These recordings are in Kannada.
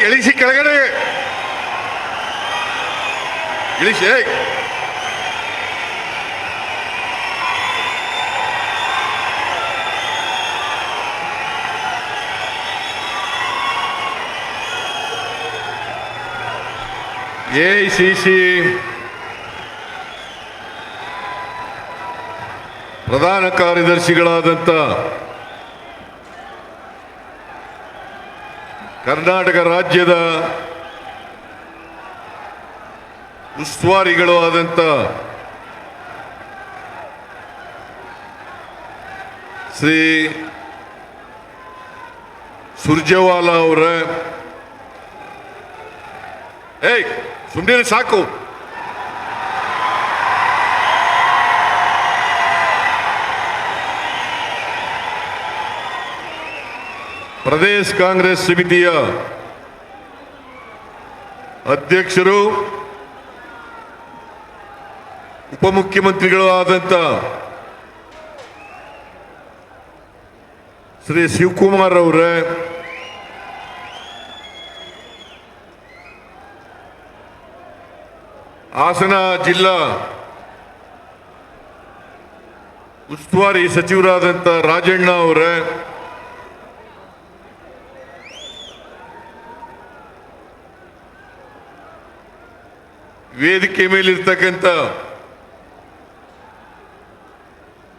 ಇಳಿ- ಇಳಿಸಿ ಕೆಳಗಡೆ. ಇಳಿಸಿ ಎ ಸಿ ಸಿ ಪ್ರಧಾನ ಕಾರ್ಯದರ್ಶಿಗಳಾದಂಥ ಕರ್ನಾಟಕ ರಾಜ್ಯದ ಉಸ್ತುವಾರಿಗಳು ಆದಂಥ ಶ್ರೀ ಸುರ್ಜೇವಾಲಾ ಅವರ. ಏಯ್ ಸುಮ್ಮನೆ ಸಾಕು. ಪ್ರದೇಶ್ ಕಾಂಗ್ರೆಸ್ ಸಮಿತಿಯ ಅಧ್ಯಕ್ಷರು, ಉಪಮುಖ್ಯಮಂತ್ರಿಗಳು ಆದಂತ ಶ್ರೀ ಶಿವಕುಮಾರ್ ಅವರೇ, ಹಾಸನ ಜಿಲ್ಲಾ ಉಸ್ತುವಾರಿ ಸಚಿವರಾದಂತ ರಾಜಣ್ಣ ಅವರೇ ವೇದಿಕೆ ಮೇಲಿರ್ತಕ್ಕಂಥ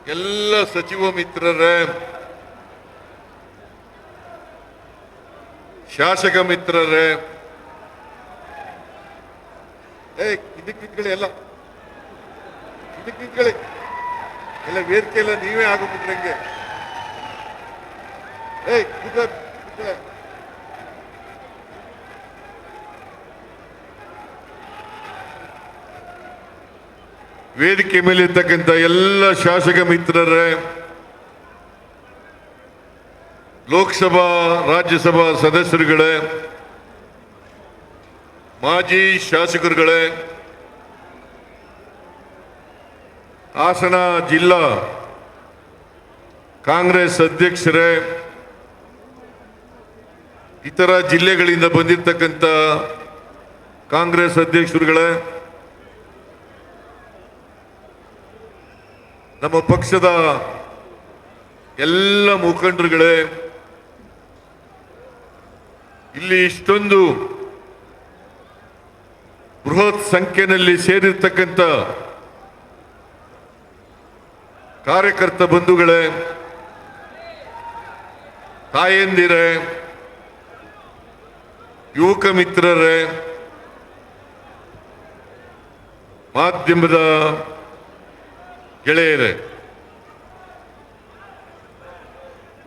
ಎಲ್ಲ ಸಚಿವ ಮಿತ್ರರೇ, ಶಾಸಕ ಮಿತ್ರರೇ, ಏ, ಇದಕ್ಕೆ ಎಲ್ಲ. ಇದಕ್ಕೆ ಎಲ್ಲ ವೇದಿಕೆ ಎಲ್ಲ ನೀವೇ ಆಗೋಗ್ಬಿಟ್ರಂಗೆ ಏಯ್ ವೇದಿಕೆ ಮೇಲೆ ಇರ್ತಕ್ಕಂಥ ಎಲ್ಲ ಶಾಸಕ ಮಿತ್ರರೇ, ಲೋಕಸಭಾ, ರಾಜ್ಯಸಭಾ ಸದಸ್ಯರುಗಳೇ, ಮಾಜಿ ಶಾಸಕರುಗಳೇ, ಹಾಸನ ಜಿಲ್ಲಾ ಕಾಂಗ್ರೆಸ್ ಅಧ್ಯಕ್ಷರೇ, ಇತರ ಜಿಲ್ಲೆಗಳಿಂದ ಬಂದಿರತಕ್ಕಂಥ ಕಾಂಗ್ರೆಸ್ ಅಧ್ಯಕ್ಷರುಗಳೇ ನಮ್ಮ ಪಕ್ಷದ ಎಲ್ಲ ಮುಖಂಡರುಗಳೇ, ಇಲ್ಲಿ ಇಷ್ಟೊಂದು ಬೃಹತ್ ಸಂಖ್ಯೆಯಲ್ಲಿ ಸೇರಿರ್ತಕ್ಕಂಥ ಕಾರ್ಯಕರ್ತ ಬಂಧುಗಳೇ, ತಾಯಂದಿರೇ, ಯುವಕ ಮಿತ್ರರೇ, ಮಾಧ್ಯಮದ ಗೆಳೆಯರೇ,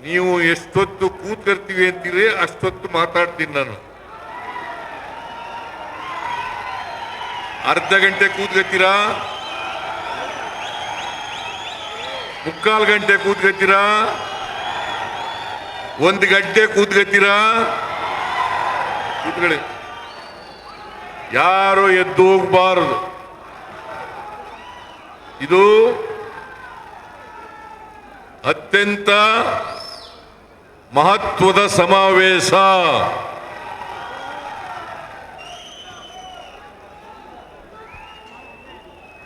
ನೀವು ಎಷ್ಟೊತ್ತು ಕೂತ್ಕರ್ತೀವಿ ಅಂತೀರಿ, ಅಷ್ಟೊತ್ತು ಮಾತಾಡ್ತೀನಿ ನಾನು. ಅರ್ಧ ಗಂಟೆ ಕೂತ್ಕತ್ತೀರಾ? ಮುಕ್ಕಾಲು ಗಂಟೆ ಕೂತ್ಕತ್ತೀರಾ? ಒಂದು ಗಂಟೆ ಕೂತ್ಕತ್ತೀರಾ? ಕೂತ್ಕೊಳ್ಳಿ. ಯಾರು ಎದ್ದು ಹೋಗ್ಬಾರದು. ಇದು ಅತ್ಯಂತ ಮಹತ್ವದ ಸಮಾವೇಶ.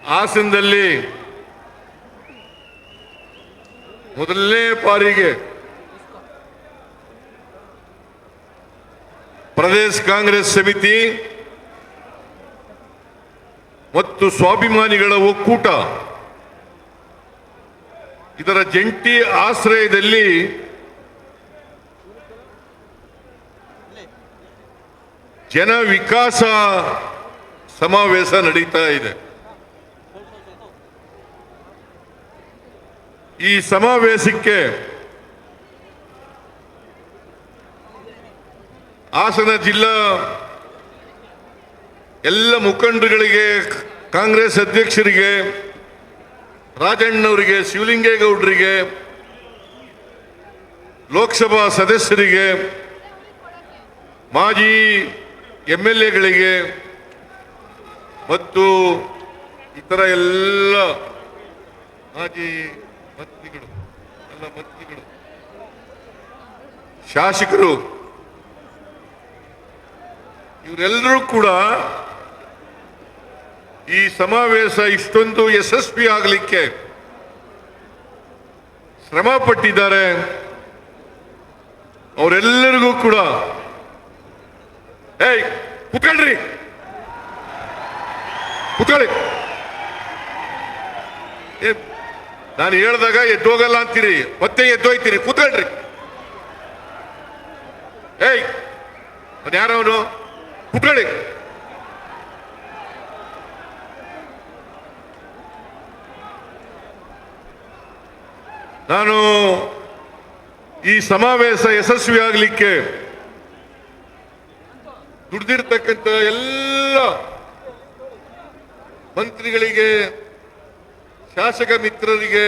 ಹಾಸನದಲ್ಲಿ ಮೊದಲನೇ ಬಾರಿಗೆ ಪ್ರದೇಶ ಕಾಂಗ್ರೆಸ್ ಸಮಿತಿ ಮತ್ತು ಸ್ವಾಭಿಮಾನಿಗಳ ಒಕ್ಕೂಟ. ಇದರ ಜಂಟಿ ಆಶ್ರಯದಲ್ಲಿ ಜನ ವಿಕಾಸ ಸಮಾವೇಶ ನಡೀತಾ ಇದೆ. ಈ ಸಮಾವೇಶಕ್ಕೆ ಹಾಸನ ಜಿಲ್ಲಾ ಎಲ್ಲ ಮುಖಂಡರುಗಳಿಗೆ, ಕಾಂಗ್ರೆಸ್ ಅಧ್ಯಕ್ಷರಿಗೆ, ರಾಜಣ್ಣವರಿಗೆ, ಶಿವಲಿಂಗೇಗೌಡರಿಗೆ, ಲೋಕಸಭಾ ಸದಸ್ಯರಿಗೆ, ಮಾಜಿ ಎಂ ಎಲ್ ಎಗಳಿಗೆ ಮತ್ತು ಇತರ ಎಲ್ಲ ಮಾಜಿ ಮಂತ್ರಿಗಳು, ಎಲ್ಲ ಮಂತ್ರಿಗಳು, ಶಾಸಕರು, ಇವರೆಲ್ಲರೂ ಕೂಡ ಈ ಸಮಾವೇಶ ಇಷ್ಟೊಂದು ಯಶಸ್ವಿ ಆಗಲಿಕ್ಕೆ ಶ್ರಮ ಪಟ್ಟಿದ್ದಾರೆ. ಅವರೆಲ್ಲರಿಗೂ ಕೂಡ ಏಯ್ ಕುತ್ಕೊಳ್ರಿ ಕುತ್ಕೊಳ್ಳಿ ನಾನು ಹೇಳ್ದಾಗ ಎದ್ದೋಗಲ್ಲ ಅಂತೀರಿ. ಮತ್ತೆ ಎದ್ದೋಯ್ತೀರಿ ಕುತ್ಕೊಳ್ರಿ. ಏಯ್ ಯಾರವನು ಕುತ್ಕೊಳ್ಳಿ ನಾನು ಈ ಸಮಾವೇಶ ಯಶಸ್ವಿ ಆಗಲಿಕ್ಕೆ ದುಡ್ದಿರ್ತಕ್ಕಂಥ ಎಲ್ಲ ಮಂತ್ರಿಗಳಿಗೆ, ಶಾಸಕ ಮಿತ್ರರಿಗೆ,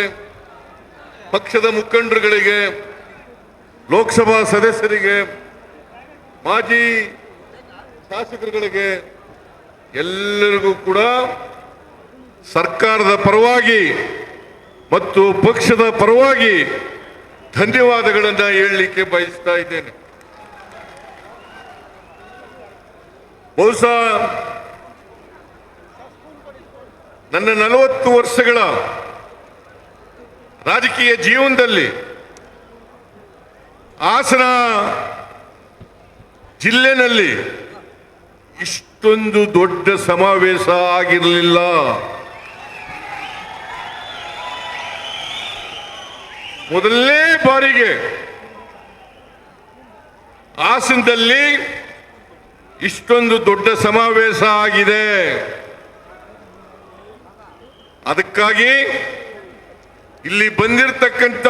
ಪಕ್ಷದ ಮುಖಂಡರುಗಳಿಗೆ, ಲೋಕಸಭಾ ಸದಸ್ಯರಿಗೆ, ಮಾಜಿ ಶಾಸಕರುಗಳಿಗೆ, ಎಲ್ಲರಿಗೂ ಕೂಡ ಸರ್ಕಾರದ ಪರವಾಗಿ ಮತ್ತು ಪಕ್ಷದ ಪರವಾಗಿ ಧನ್ಯವಾದಗಳನ್ನು ಹೇಳಲಿಕ್ಕೆ ಬಯಸ್ತಾ ಇದ್ದೇನೆ. ಬಹುಶಃ ನನ್ನ ನಲವತ್ತು ವರ್ಷಗಳ ರಾಜಕೀಯ ಜೀವನದಲ್ಲಿ ಹಾಸನ ಜಿಲ್ಲೆನಲ್ಲಿ ಇಷ್ಟೊಂದು ದೊಡ್ಡ ಸಮಾವೇಶ ಆಗಿರಲಿಲ್ಲ. ಮೊದಲನೇ ಬಾರಿಗೆ ಹಾಸನದಲ್ಲಿ ಇಷ್ಟೊಂದು ದೊಡ್ಡ ಸಮಾವೇಶ ಆಗಿದೆ. ಅದಕ್ಕಾಗಿ ಇಲ್ಲಿ ಬಂದಿರತಕ್ಕಂಥ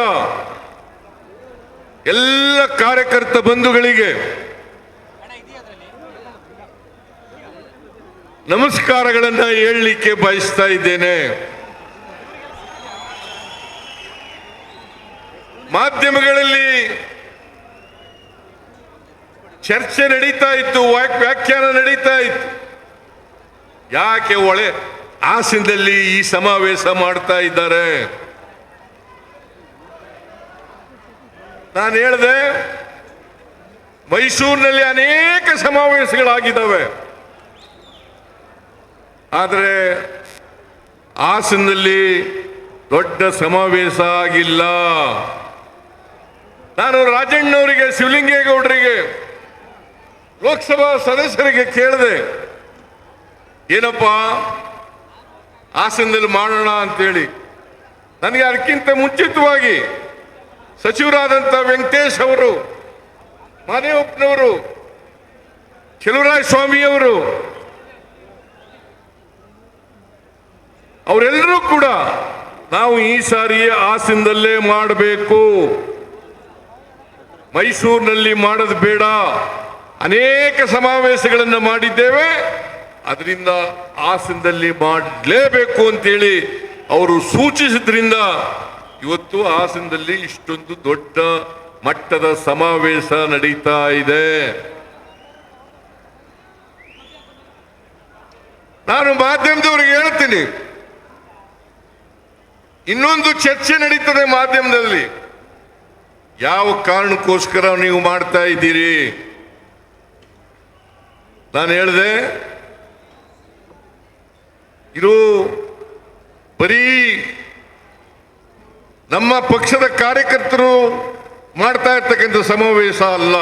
ಎಲ್ಲ ಕಾರ್ಯಕರ್ತ ಬಂಧುಗಳಿಗೆ ನಮಸ್ಕಾರಗಳನ್ನು ಹೇಳಲಿಕ್ಕೆ ಬಯಸ್ತಾ ಇದ್ದೇನೆ. ಮಾಧ್ಯಮಗಳಲ್ಲಿ ಚರ್ಚೆ ನಡೀತಾ ಇತ್ತು ವ್ಯಾಖ್ಯಾನ ನಡೀತಾ ಇತ್ತು. ಯಾಕೆ ಒಳೆ ಹಾಸನದಲ್ಲಿ ಈ ಸಮಾವೇಶ ಮಾಡ್ತಾ ಇದ್ದಾರೆ? ನಾನು ಹೇಳಿದೆ, ಮೈಸೂರಿನಲ್ಲಿ ಅನೇಕ ಸಮಾವೇಶಗಳಾಗಿದ್ದಾವೆ. ಆದರೆ ಹಾಸನದಲ್ಲಿ ದೊಡ್ಡ ಸಮಾವೇಶ ಆಗಿಲ್ಲ. ನಾನು ರಾಜಣ್ಣವರಿಗೆ, ಶಿವಲಿಂಗೇಗೌಡರಿಗೆ, ಲೋಕಸಭಾ ಸದಸ್ಯರಿಗೆ ಕೇಳಿದೆ, ಏನಪ್ಪ, ಹಾಸನದಲ್ಲಿ ಮಾಡೋಣ ಅಂತೇಳಿ. ನನಗೆ ಅದಕ್ಕಿಂತ ಮುಂಚಿತವಾಗಿ ಸಚಿವರಾದಂಥ ವೆಂಕಟೇಶ್ ಅವರು, ಮಾದೇವಪ್ಪನವರು ಚೆಲುವರಾಯ ಸ್ವಾಮಿಯವರು ಅವರೆಲ್ಲರೂ ಕೂಡ ನಾವು ಈ ಸಾರಿ ಹಾಸನದಲ್ಲೇ ಮಾಡಬೇಕು. ಮೈಸೂರಿನಲ್ಲಿ ಮಾಡೋದು ಬೇಡ. ಅನೇಕ ಸಮಾವೇಶಗಳನ್ನು ಮಾಡಿದ್ದೇವೆ. ಅದರಿಂದ ಹಾಸನದಲ್ಲಿ ಮಾಡಲೇಬೇಕು ಅಂತೇಳಿ ಅವರು ಸೂಚಿಸಿದ್ರಿಂದ ಇವತ್ತು ಹಾಸನದಲ್ಲಿ ಇಷ್ಟೊಂದು ದೊಡ್ಡ ಮಟ್ಟದ ಸಮಾವೇಶ ನಡೀತಾ ಇದೆ. ನಾನು ಮಾಧ್ಯಮದವ್ರಿಗೆ ಹೇಳ್ತೀನಿ. ಇನ್ನೊಂದು ಚರ್ಚೆ ನಡೀತದೆ ಮಾಧ್ಯಮದಲ್ಲಿ. ಯಾವ ಕಾರಣಕ್ಕೋಸ್ಕರ ನೀವು ಮಾಡ್ತಾ ಇದ್ದೀರಿ? ನಾನು ಹೇಳಿದೆ, ಇದು ಬರೀ ನಮ್ಮ ಪಕ್ಷದ ಕಾರ್ಯಕರ್ತರು ಮಾಡ್ತಾ ಇರ್ತಕ್ಕಂಥ ಸಮಾವೇಶ ಅಲ್ಲ.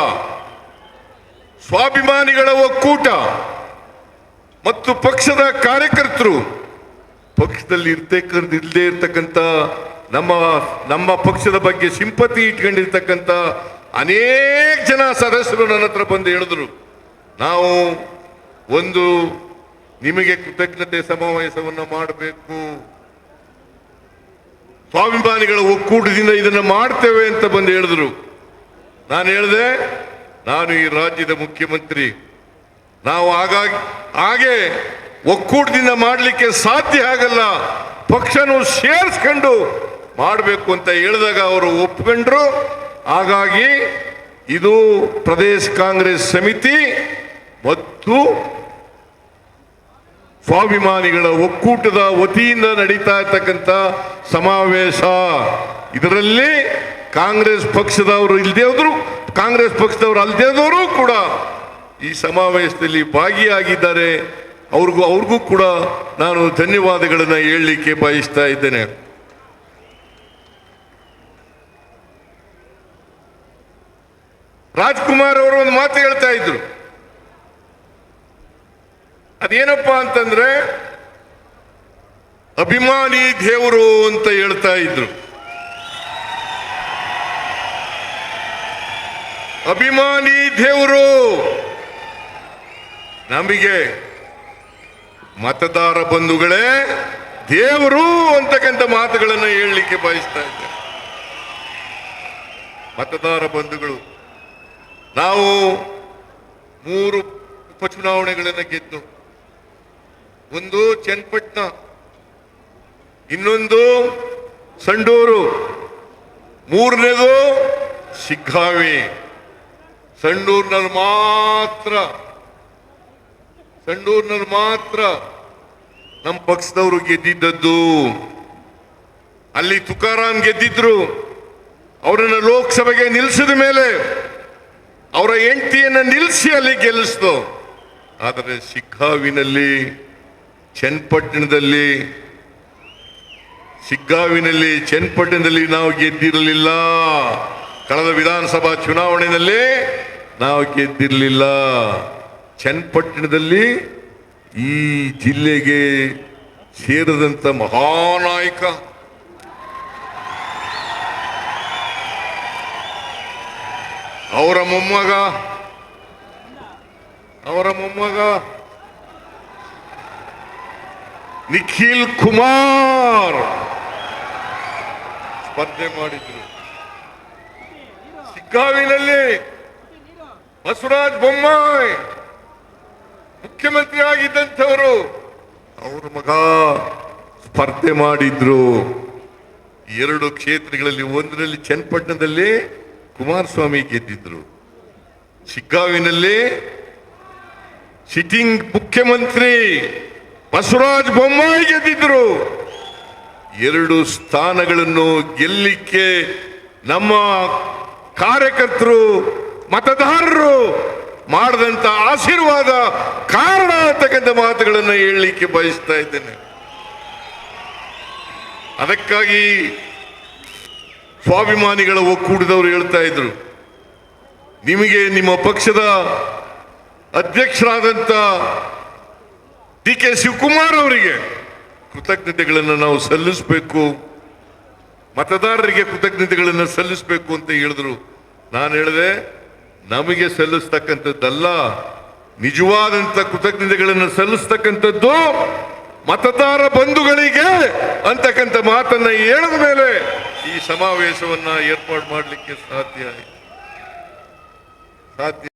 ಸ್ವಾಭಿಮಾನಿಗಳ ಒಕ್ಕೂಟ ಮತ್ತು ಪಕ್ಷದ ಕಾರ್ಯಕರ್ತರು ಪಕ್ಷದಲ್ಲಿ ಇರ್ತಕ್ಕಂಥ ಇಲ್ಲದೆ ಇರ್ತಕ್ಕಂಥ ನಮ್ಮ ನಮ್ಮ ಪಕ್ಷದ ಬಗ್ಗೆ ಸಿಂಪತಿ ಇಟ್ಕೊಂಡಿರ್ತಕ್ಕಂಥ ಅನೇಕ ಜನ ಸದಸ್ಯರು ನನ್ನ ಹತ್ರ ಬಂದು ಹೇಳಿದ್ರು. ನಾವು ಒಂದು ನಿಮಗೆ ಕೃತಜ್ಞತೆ ಸಮಾವೇಶವನ್ನು ಮಾಡಬೇಕು. ಸ್ವಾಭಿಮಾನಿಗಳ ಒಕ್ಕೂಟದಿಂದ ಇದನ್ನು ಮಾಡ್ತೇವೆ ಅಂತ ಬಂದು ಹೇಳಿದ್ರು. ನಾನು ಹೇಳಿದೆ, ನಾನು ಈ ರಾಜ್ಯದ ಮುಖ್ಯಮಂತ್ರಿ. ನಾವು ಹಾಗಾಗಿ ಹಾಗೆ ಒಕ್ಕೂಟದಿಂದ ಮಾಡಲಿಕ್ಕೆ ಸಾಧ್ಯ ಆಗಲ್ಲ. ಪಕ್ಷನು ಸೇರಿಸ್ಕೊಂಡು ಮಾಡಬೇಕು ಅಂತ ಹೇಳಿದಾಗ ಅವರು ಒಪ್ಕೊಂಡ್ರು. ಹಾಗಾಗಿ ಇದು ಪ್ರದೇಶ ಕಾಂಗ್ರೆಸ್ ಸಮಿತಿ ಮತ್ತು ಸ್ವಾಭಿಮಾನಿಗಳ ಒಕ್ಕೂಟದ ವತಿಯಿಂದ ನಡೀತಾ ಇರ್ತಕ್ಕಂಥ ಸಮಾವೇಶ. ಇದರಲ್ಲಿ ಕಾಂಗ್ರೆಸ್ ಪಕ್ಷದವರು ಇಲ್ಲದೆ ಹೋದ್ರು, ಕಾಂಗ್ರೆಸ್ ಪಕ್ಷದವರು ಅಲ್ಲದೆ ಹೋದವರು ಕೂಡ ಈ ಸಮಾವೇಶದಲ್ಲಿ ಭಾಗಿಯಾಗಿದ್ದಾರೆ. ಅವ್ರಿಗೂ ಅವ್ರಿಗೂ ಕೂಡ ನಾನು ಧನ್ಯವಾದಗಳನ್ನು ಹೇಳಲಿಕ್ಕೆ ಬಯಸ್ತಾ ಇದ್ದೇನೆ. ರಾಜ್ಕುಮಾರ್ ಅವರು ಒಂದು ಮಾತು ಹೇಳ್ತಾ ಇದ್ರು. ಅದೇನಪ್ಪ ಅಂತಂದ್ರೆ, ಅಭಿಮಾನಿ ದೇವರು ಅಂತ ಹೇಳ್ತಾ ಇದ್ರು. ಅಭಿಮಾನಿ ದೇವರು ನಮಗೆ ಮತದಾರ ಬಂಧುಗಳೇ ದೇವರು ಅಂತಕ್ಕಂಥ ಮಾತುಗಳನ್ನು ಹೇಳಲಿಕ್ಕೆ ಬಯಸ್ತಾ ಇದ್ದಾರೆ ಮತದಾರ ಬಂಧುಗಳು ನಾವು ಮೂರು ಉಪಚುನಾವಣೆಗಳನ್ನು ಗೆದ್ದು, ಒಂದು ಚನ್ನಪಟ್ಟಣ, ಇನ್ನೊಂದು ಸಂಡೂರು, ಮೂರನೇದು ಸಿಗ್ಗಾವಿ ಸಂಡೂರಿನಲ್ಲಿ ಮಾತ್ರ ಸಂಡೂರಿನಲ್ಲಿ ಮಾತ್ರ ನಮ್ಮ ಪಕ್ಷದವರು ಗೆದ್ದಿದ್ದದ್ದು. ಅಲ್ಲಿ ತುಕಾರಾಮ್ ಗೆದ್ದಿದ್ರು, ಅವರನ್ನು ಲೋಕಸಭೆಗೆ ನಿಲ್ಲಿಸಿದ ಮೇಲೆ ಅವರ ಹೆಂಡತಿಯನ್ನು ನಿಲ್ಲಿಸಿ ಅಲ್ಲಿ ಗೆಲ್ಲಿಸ್ತು. ಆದರೆ ಸಿಗ್ಗಾವಿನಲ್ಲಿ, ಚನ್ನಪಟ್ಟಣದಲ್ಲಿ ಸಿಗ್ಗಾವಿನಲ್ಲಿ, ಚನ್ನಪಟ್ಟಣದಲ್ಲಿ ನಾವು ಗೆದ್ದಿರಲಿಲ್ಲ. ಕಳೆದ ವಿಧಾನಸಭಾ ಚುನಾವಣೆಯಲ್ಲಿ ನಾವು ಗೆದ್ದಿರಲಿಲ್ಲ. ಚನ್ನಪಟ್ಟಣದಲ್ಲಿ ಈ ಜಿಲ್ಲೆಗೆ ಸೇರಿದಂಥ ಮಹಾನಾಯಕ ಅವರ ಮೊಮ್ಮಗ. ಅವರ ಮೊಮ್ಮಗ. ನಿಖಿಲ್ ಕುಮಾರ್. ಸ್ಪರ್ಧೆ ಮಾಡಿದ್ರು. ಸಿಕ್ಕಾವಿನಲ್ಲಿ ಬಸವರಾಜ್ ಬೊಮ್ಮಾಯಿ ಮುಖ್ಯಮಂತ್ರಿ ಆಗಿದ್ದಂಥವರು. ಅವರ ಮಗ ಸ್ಪರ್ಧೆ ಮಾಡಿದ್ರು. ಎರಡು ಕ್ಷೇತ್ರಗಳಲ್ಲಿ ಒಂದರಲ್ಲಿ ಚನ್ನಪಟ್ಟಣದಲ್ಲಿ ಕುಮಾರಸ್ವಾಮಿ ಗೆದ್ದಿದ್ರು. ಶಿಗ್ಗಾವಿನಲ್ಲಿ ಸಿಟ್ಟಿಂಗ್ ಮುಖ್ಯಮಂತ್ರಿ ಬಸವರಾಜ ಬೊಮ್ಮಾಯಿ ಗೆದ್ದಿದ್ರು. ಎರಡು ಸ್ಥಾನಗಳನ್ನು ಗೆಲ್ಲಿಕ್ಕೆ ನಮ್ಮ ಕಾರ್ಯಕರ್ತರು, ಮತದಾರರು ಮಾಡಿದಂತ ಆಶೀರ್ವಾದ ಕಾರಣ ಅಂತಕ್ಕಂಥ ಮಾತುಗಳನ್ನು ಹೇಳಲಿಕ್ಕೆ ಬಯಸ್ತಾ ಇದ್ದೇನೆ. ಅದಕ್ಕಾಗಿ ಸ್ವಾಭಿಮಾನಿಗಳ ಒಕ್ಕೂಟದವರು ಹೇಳ್ತಾ ಇದ್ರು, ನಿಮಗೆ ನಿಮ್ಮ ಪಕ್ಷದ ಅಧ್ಯಕ್ಷರಾದಂಥ ಡಿ ಕೆ ಶಿವಕುಮಾರ್ ಅವರಿಗೆ ಕೃತಜ್ಞತೆಗಳನ್ನು ನಾವು ಸಲ್ಲಿಸಬೇಕು, ಮತದಾರರಿಗೆ ಕೃತಜ್ಞತೆಗಳನ್ನು ಸಲ್ಲಿಸಬೇಕು ಅಂತ ಹೇಳಿದ್ರು. ನಾನು ಹೇಳಿದೆ, ನಮಗೆ ಸಲ್ಲಿಸ್ತಕ್ಕಂಥದ್ದಲ್ಲ, ನಿಜವಾದಂತ ಕೃತಜ್ಞತೆಗಳನ್ನು ಸಲ್ಲಿಸ್ತಕ್ಕಂಥದ್ದು ಮತದಾರ ಬಂಧುಗಳಿಗೆ ಅಂತಕ್ಕಂಥ ಮಾತನ್ನ ಹೇಳಿದ ಮೇಲೆ ಈ ಸಮಾವೇಶವನ್ನ ಏರ್ಪಾಡು ಮಾಡಲಿಕ್ಕೆ ಸಾಧ್ಯ. ಸಾಧ್ಯ